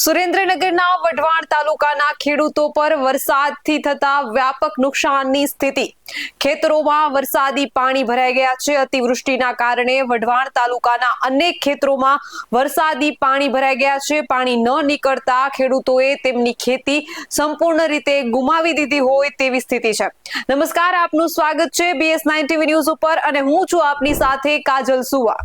સુરેન્દ્રનગરના વઢવાણ તાલુકાના ખેડૂતો પર વરસાદથી થતા વ્યાપક નુકસાનની સ્થિતિ. ખેતરોમાં વરસાદી પાણી ભરાઈ ગયા છે. અતિવૃષ્ટિના કારણે વઢવાણ તાલુકાના અનેક ખેતરોમાં વરસાદી પાણી ભરાઈ ગયા છે. પાણી ન નીકળતા ખેડૂતોએ તેમની ખેતી સંપૂર્ણ રીતે ગુમાવી દીધી હોય તેવી સ્થિતિ છે. નમસ્કાર, આપનું સ્વાગત છે બીએસ નાઇન ટીવી ન્યૂઝ ઉપર અને હું છું આપની સાથે કાજલ સુવા.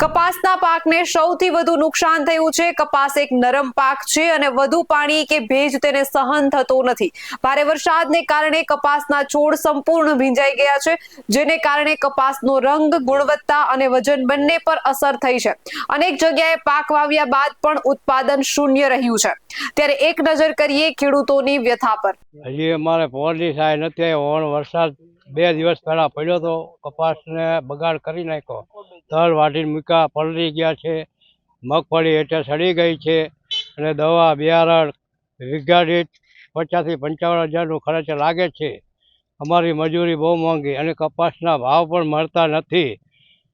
કપાસના પાકને સૌથી વધુ નુકસાન થયું છે. કપાસ એક નરમ પાક છે અને વધુ પાણી કે ભેજ તેને સહન થતો નથી. ભારે વરસાદને કારણે કપાસના છોડ સંપૂર્ણ ભીંજાઈ ગયા છે, જેને કારણે કપાસનો રંગ, ગુણવત્તા અને વજન બંને પર અસર થઈ છે. અનેક જગ્યાએ પાક વાવ્યા બાદ પણ ઉત્પાદન શૂન્ય રહ્યું છે. ત્યારે એક નજર કરીએ ખેડૂતોની વ્યથા પર. હજી અમારે પોરની સાહેબ નથી વરસાદ બે દિવસ પહેલાં પડ્યો તો કપાસને બગાડ કરી નાખ્યો. તલ વાટીને મૂક્યા, પલળી ગયા છે. મગફળી હેઠે સડી ગઈ છે અને દવા, બિયારણ, વીઘા પચાસથી પંચાવન હજારનો ખર્ચ લાગે છે. અમારી મજૂરી બહુ મોંઘી અને કપાસના ભાવ પણ મળતા નથી.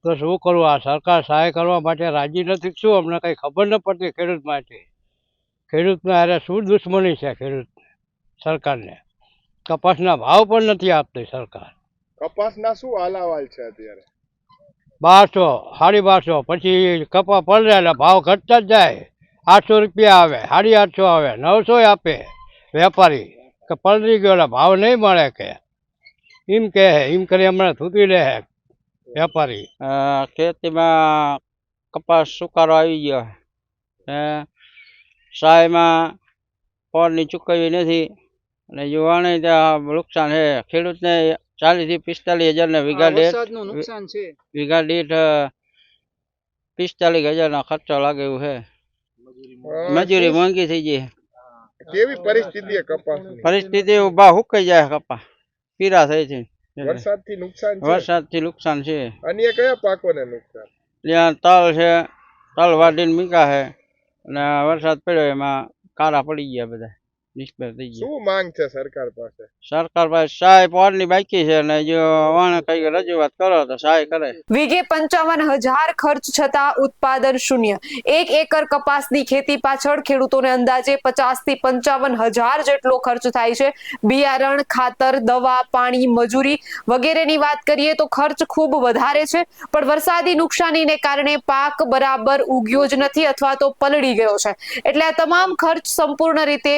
તો શું કરવું? આ સરકાર સહાય કરવા માટે રાજી નથી? શું? અમને કંઈ ખબર ન પડતી ખેડૂત માટે. ખેડૂતને અરે શું દુશ્મની છે ખેડૂત સરકારને? કપાસના ભાવ પણ નથી આપતી સરકાર. કપાસના શું હાલાવાલ છે અત્યારે? બારસો સાડી બારસો પછી કપા પડે એટલે ભાવ ઘટતા જ જાય. આઠસો રૂપિયા આવે સાડી આઠસો આવે નવસો આપે વેપારી. કે પલરી ગયો એટલે ભાવ નહીં મળે કે. એમ કહે એમ કરી હમણાં થૂકી લે વેપારી. ખેતીમાં કપાસ સુકારો આવી ગયો ને સહાયમાં પોરની ચૂકવવી નથી. અને યુવાને ત્યાં નુકસાન છે ખેડૂતને ચાલીસથી પિસ્તાલીસ હજારને વીઘા દીઠ વરસાદનું નુકસાન છે. વીઘા દીઠ પિસ્તાલીસ હજારનો ખર્ચો લાગે એવું છે. મજૂરી મોંઘી થઈ ગઈ કેવી પરિસ્થિતિ ઊભા હુકાઈ જાય કપા. પીરા થઈ છે. વરસાદથી નુકસાન છે? વરસાદથી નુકસાન છે. અન્ય કયા પાકોને નુકસાન? ત્યાં તલ છે તલ વાઢીને મીકા છે. અને વરસાદ પડ્યો એમાં કારા પડી ગયા બધા. નિષ્ફળ થઈ ગયા. શું માંગ છે સરકાર પાસે? સરકાર પાસે સહાય પોરની બાકી છે અને જો વાણે કઈ રજૂઆત કરો તો સહાય કરે. વીઘે પંચાવન હજાર ખર્ચ છતાં ઉત્પાદન શૂન્ય. એક એકર કપાસની ખેતી પાછળ ખેડૂતોને અંદાજે પચાસથી પંચાવન હજાર જેટલો ખર્ચ થાય છે. બિયારણ ખાતર દવા પાણી મજૂરી વગેરેની વાત કરીએ તો ખર્ચ ખૂબ વધારે છે. પણ વરસાદી નુકસાનીને કારણે પાક બરાબર ઉગ્યો જ નથી અથવા તો પલળી ગયો છે. એટલે આ તમામ ખર્ચ સંપૂર્ણ રીતે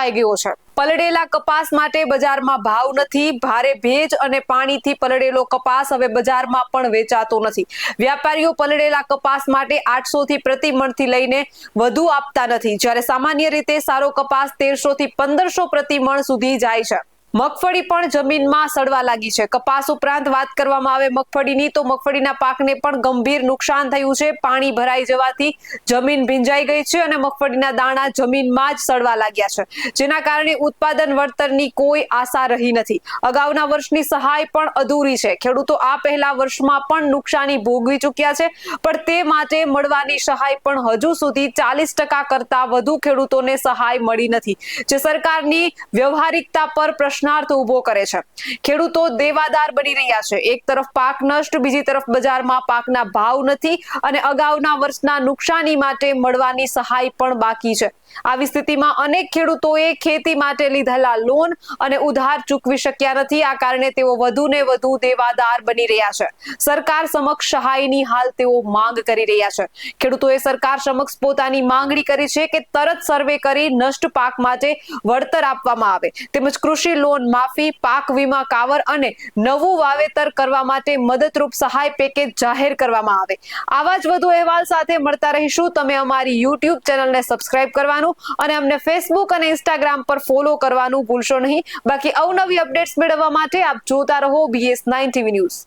વેડફાઈ ગયો છે. પલળેલા કપાસ માટે બજારમાં ભાવ નથી, ભારે ભેજ અને પાણીથી પલળેલો કપાસ હવે બજારમાં પણ વેચાતો નથી. વ્યાપારીઓ પલળેલા કપાસ માટે આઠસો થી પ્રતિ મણથી લઈને વધુ આપતા નથી. જ્યારે સામાન્ય રીતે સારો કપાસ તેરસો થી પંદરસો પ્રતિ મણ સુધી જાય છે. મગફળી પણ જમીનમાં સડવા લાગી છે. કપાસ ઉપરાંત વાત કરવામાં આવે મગફળીની, તો મગફળીના પાકને પણ ગંભીર નુકસાન થયું છે. પાણી ભરાઈ જવાથી જમીન ભીંજાઈ ગઈ છે અને મગફળીના દાણા જમીનમાં જ સડવા લાગ્યા છે. જેના કારણે ઉત્પાદન વળતરની કોઈ આશા રહી નથી. અગાઉના વર્ષની સહાય પણ અધૂરી છે. ખેડૂતો આ પહેલા વર્ષમાં પણ નુકસાની ભોગવી ચૂક્યા છે, પણ તે માટે મળવાની સહાય પણ હજુ સુધી ચાલીસ ટકા કરતા વધુ ખેડૂતોને સહાય મળી નથી. જે સરકારની વ્યવહારિકતા પર પ્રશ્નાર્થ ઊભો કરે છે. ખેડૂતો દેવાદાર બની રહ્યા છે. એક તરફ પાક નષ્ટ, બીજી તરફ બજારમાં પાકના ભાવ નથી અને અગાઉના વર્ષના નુકસાની માટે મળવાની સહાય પણ બાકી છે. આવી સ્થિતિમાં અનેક ખેડૂતોએ ખેતી માટે લીધેલા લોન અને ઉધાર ચૂકવી શક્યા નથી. આ કારણે તેઓ વધુ ને વધુ દેવાદાર બની રહ્યા છે. સરકાર સમક્ષ સહાયની હાલ તેઓ માંગ કરી રહ્યા છે. ખેડૂતોએ સરકાર સમક્ષ પોતાની માંગણી કરી છે કે તરત સર્વે કરી નષ્ટ પાક માટે વળતર આપવામાં આવે. તેમજ કૃષિ લોન, માફી, પાક વીમા, કાવર અને નવું વાવેતર કરવા માટે મદદરૂપ સહાય પેકેજ જાહેર કરવામાં આવે. આવા જ વધુ અહેવાલ સાથે મળતા રહીશું. તમે અમારી યુટ્યુબ ચેનલને સબસ્ક્રાઇબ કરવાનું અને અમને ફેસબુક અને ઇન્સ્ટાગ્રામ પર ફોલો કરવાનું ભૂલશો નહીં. બાકી અવનવી અપડેટ્સ મેળવવા માટે આપ જોતા રહો બીએસ નાઇન ટીવી ન્યૂઝ